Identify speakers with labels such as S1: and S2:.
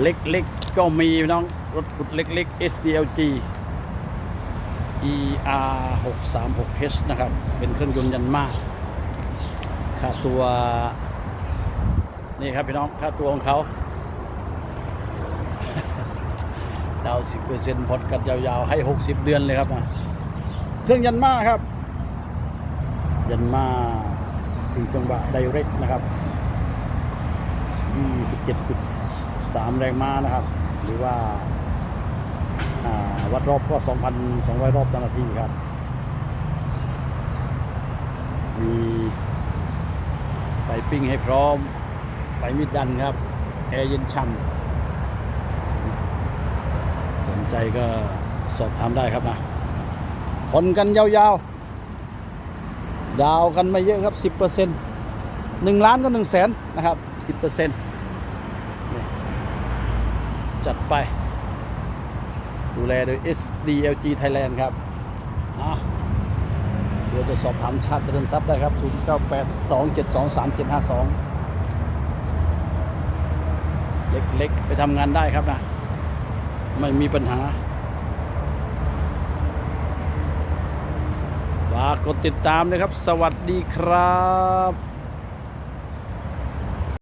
S1: เล็กๆก็มีน้องรถขุดเล็กๆ SDLG ER 6 3 6 H นะครับ เป็นเครื่องยนต์ยันมาค่าตัว นี่ครับพี่น้องค่าตัวของเขาดาว10%พอดกันยาวๆ ให้60เดือนเลยครับนะเครื่องยันมาครับ ยันมา4จังหวะไดเรกนะครับ 3 แรงม้านะครับ หรือว่าาวัดรอบก็ 2,200 รอบต่อนาทีครับ มีไปปิ้งให้พร้อมไปมิดดันครับ แอร์เย็นช่ำสนใจก็สอบถามได้ครับนะผ่อนกันยาวๆยาวกันไม่เยอะครับ 10% 1ล้านก็1แสนนะครับ 10% จัดไป ดูแลโดย SDLG Thailand ครับเดี๋ยวจะสอบถามชาติเจริญทรัพย์ได้ครับ 0982723752 เล็กๆ ไปทำงานได้ครับนะ ไม่มีปัญหา ฝากกดติดตามนะครับ สวัสดีครับ